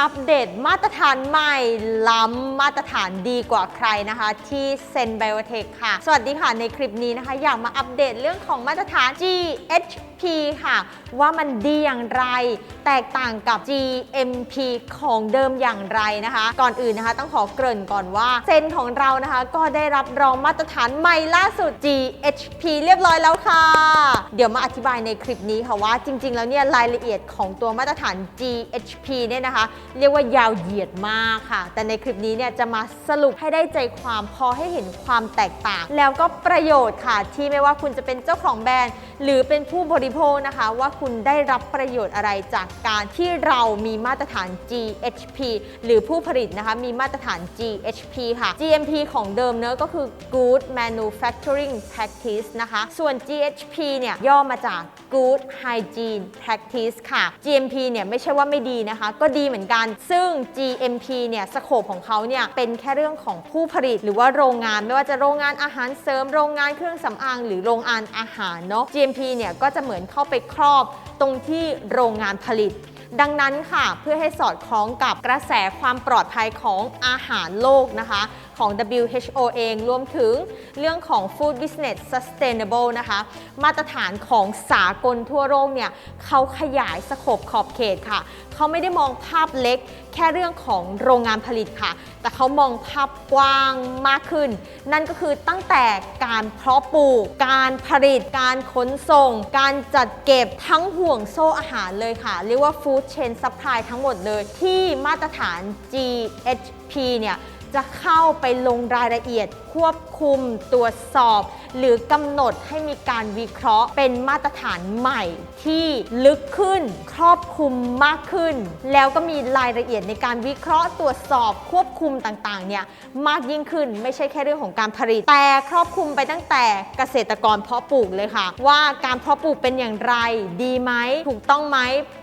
อัปเดตมาตรฐานใหม่ ล้ำมาตรฐานดีกว่าใครนะคะ ที่เซนไบโอเทคค่ะ สวัสดีค่ะในคลิปนี้นะคะ อยากมาอัปเดตเรื่องของมาตรฐาน GHP ค่ะ ว่ามันดีอย่างไร แตกต่างกับ GMP ของเดิมอย่างไรนะคะ ก่อนอื่นนะคะ ต้องขอเกริ่นก่อนว่าเซนของเรานะคะ ก็ได้รับรองมาตรฐานใหม่ล่าสุด GHP เรียบร้อยแล้วค่ะ ดี๋ยวมาอธิบายในคลิปนี้ค่ะว่าจริง ๆ แล้วเนี่ยรายละเอียดของตัวมาตรฐาน GHP เนี่ยนะคะ เรียกว่ายาวเหยียดมากค่ะ แต่ในคลิปนี้เนี่ยจะมาสรุปให้ได้ใจความพอให้เห็นความแตกต่าง แล้วก็ประโยชน์ค่ะ ที่ไม่ว่าคุณจะเป็นเจ้าของแบรนด์ หรือเป็นผู้บริโภคนะคะ ว่าคุณได้รับประโยชน์อะไรจากการที่เรามีมาตรฐาน GHP หรือผู้ผลิตนะคะมีมาตรฐาน GHP ค่ะ GMP ของเดิมเนอะก็คือ Good Manufacturing Practice นะคะ ส่วน GHP เนี่ยย่อมาจาก Good Hygiene Practice ค่ะ GMP เนี่ยไม่ใช่ว่าไม่ดีนะคะ ก็ดีเหมือนกัน ซึ่ง GMP เนี่ยสโคปของเขาเนี่ยเป็นแค่เรื่องของผู้ผลิต หรือว่าโรงงานไม่ว่าจะโรงงานอาหารเสริม โรงงานเครื่องสำอาง หรือโรงงานอาหารเนาะ GMP เนี่ยก็จะเหมือนเข้าไปครอบตรงที่โรงงานผลิตดังนั้นค่ะ เพื่อให้สอดคล้องกับกระแสความปลอดภัยของอาหารโลกนะคะ ของ WHO เอง รวมถึงเรื่องของ Food Business Sustainable นะคะ มาตรฐานของสากลทั่วโลกเนี่ยเขาขยายสโคปขอบเขตค่ะ เขาไม่ได้มองภาพเล็ก แค่เรื่องของโรงงานผลิตค่ะ แต่เขามองภาพกว้างมากขึ้น นั่นก็คือตั้งแต่การเพาะปลูก การผลิต การขนส่ง การจัดเก็บทั้งห่วงโซ่อาหารเลยค่ะ เรียกว่า Food Chain Supply ทั้งหมดเลยที่มาตรฐาน GHP เนี่ย จะเข้าไปลงรายละเอียดควบคุมตรวจสอบ หรือกำหนดให้มีการวิเคราะห์ เป็นมาตรฐานใหม่ที่ลึกขึ้น ครอบคลุมมากขึ้น แล้วก็มีรายละเอียดในการวิเคราะห์ตรวจสอบควบคุมต่างๆเนี่ยมากยิ่งขึ้นไม่ใช่แค่เรื่องของการผลิต แต่ครอบคลุมไปตั้งแต่เกษตรกรเพาะปลูกเลยค่ะ ว่าการเพาะปลูกเป็นอย่างไรดีไหมถูกต้องไหม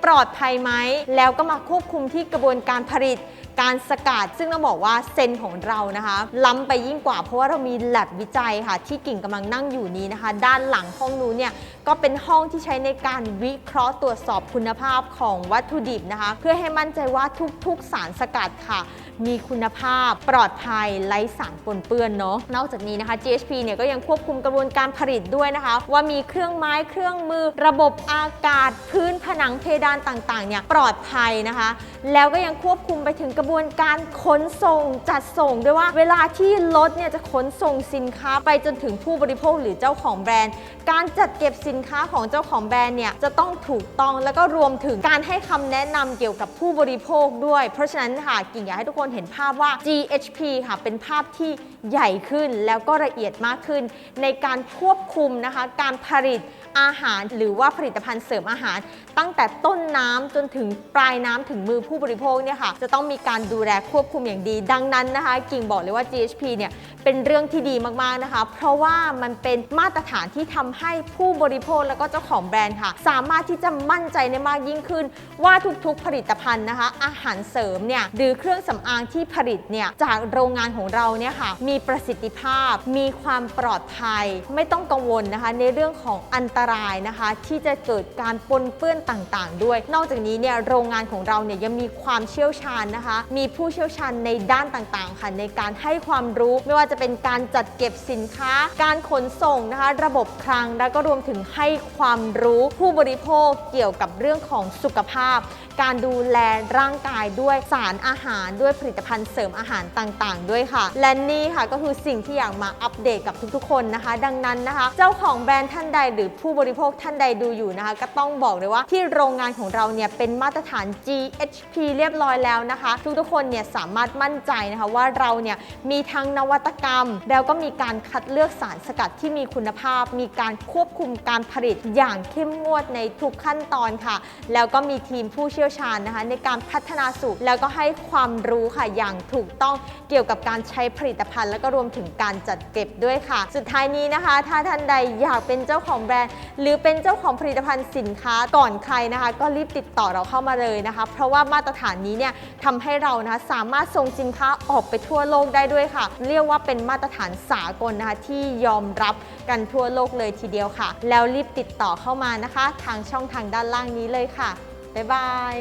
ปลอดภัยไหมแล้วก็มาควบคุมที่กระบวนการผลิตการสกัดซึ่งต้องบอกว่าเซนของเรานะคะล้ำไปยิ่งกว่าเพราะว่าเรามีแลบวิจัยค่ะ ที่กิ่งกำลังนั่งอยู่นี้นะคะ ด้านหลังห้องนู้นเนี่ยก็เป็นห้องที่ใช้ในการวิเคราะห์ตรวจสอบคุณภาพของวัตถุดิบนะคะ เพื่อให้มั่นใจว่าทุกๆสารสกัดค่ะ มีคุณภาพ ปลอดภัยไร้สารปนเปื้อนเนาะนอกจากนี้นะคะ GHP เนี่ยก็ยังควบคุมกระบวนการผลิตด้วยนะคะ ว่ามีเครื่องไม้เครื่องมือ ระบบอากาศ พื้นผนังเพดานต่างๆเนี่ยปลอดภัยนะคะ แล้วก็ยังควบคุมไปถึงกระบวนการขนส่งจัดส่งด้วยว่าเวลาที่รถเนี่ยจะขนส่งสินค้าไปจนถึงผู้บริโภคหรือเจ้าของแบรนด์ การจัดเก็บสินค้าของเจ้าของแบรนด์เนี่ยจะต้องถูกต้องแล้วก็รวมถึงการให้คำแนะนำเกี่ยวกับผู้บริโภคด้วย เพราะฉะนั้นค่ะกิ่งอยากให้ทุกคนเห็นภาพว่า GHP ค่ะ เป็นภาพที่ใหญ่ขึ้นแล้วก็ละเอียดมากขึ้น ในการควบคุมนะคะ การผลิตอาหารหรือว่าผลิตภัณฑ์เสริมอาหาร ตั้งแต่ต้นน้ำจนถึงปลายน้ำถึงมือผู้บริโภคเนี่ยค่ะจะต้องมีการดูแลควบคุมอย่างดี ดังนั้นนะคะ กิ่งบอกเลยว่า GHP เนี่ยเป็นเรื่องที่ดีมากๆนะคะ เพราะว่ามันเป็นมาตรฐานที่ทำให้ผู้บริโภคแล้วก็เจ้าของแบรนด์ค่ะ สามารถที่จะมั่นใจในมากยิ่งขึ้น ว่าทุกๆผลิตภัณฑ์นะคะ อาหารเสริมเนี่ยหรือเครื่องสำอางที่ผลิตเนี่ยจากโรงงานของเราเนี่ยค่ะมีประสิทธิภาพ มีความปลอดภัย ไม่ต้องกังวลนะคะ ในเรื่องของอันตรายนะคะ ที่จะเกิดการปนเปื้อนต่างๆ ด้วย นอกจากนี้เนี่ยโรงงานของเราเนี่ยยังมีความเชี่ยวชาญนะคะ มีผู้เชี่ยวชาญในด้านต่างๆ ค่ะในการให้ความรู้ไม่ว่าจะเป็นการจัดเก็บสินค้า การขนส่งนะคะ ระบบคลังแล้วก็รวมถึงให้ความรู้ผู้บริโภคเกี่ยวกับเรื่องของสุขภาพ การดูแลร่างกายด้วยสารอาหารด้วยผลิตภัณฑ์เสริมอาหารต่างๆ ด้วยค่ะ และนี่ค่ะก็คือสิ่งที่อยากมาอัปเดตกับทุกๆ คนนะคะ ดังนั้นนะคะ เจ้าของแบรนด์ท่านใดหรือผู้บริโภคท่านใดดูอยู่นะคะ ก็ต้องบอกเลยว่าที่โรงงานของเราเนี่ยเป็นมาตรฐาน GHP เรียบร้อยแล้วนะคะ ทุกๆคนเนี่ยสามารถมั่นใจนะคะว่าเราเนี่ยมีทั้งนวัตกรรม แล้วก็มีการคัดเลือกสารสกัดที่มีคุณภาพ มีการควบคุมการผลิตอย่างเข้มงวดในทุกขั้นตอนค่ะ แล้วก็มีทีมผู้เชี่ยวชาญนะคะ ในการพัฒนาสูตรแล้วก็ให้ความรู้ค่ะอย่างถูกต้องเกี่ยวกับการใช้ผลิตภัณฑ์แล้วก็รวมถึงการจัดเก็บด้วยค่ะ สุดท้ายนี้นะคะ ถ้าท่านใดอยากเป็นเจ้าของแบรนด์ หรือเป็นเจ้าของผลิตภัณฑ์สินค้าก่อนใครนะคะ ก็รีบติดต่อเราเข้ามาเลยนะคะ เพราะว่ามาตรฐานนี้เนี่ยทำให้เรานะคะสามารถส่งสินค้าออกไปทั่วโลกได้ด้วยค่ะ เรียกว่าเป็นมาตรฐานสากลนะคะที่ยอมรับกันทั่วโลกเลยทีเดียวค่ะ แล้วรีบติดต่อเข้ามานะคะ ทางช่องทางด้านล่างนี้เลยค่ะบ๊ายบาย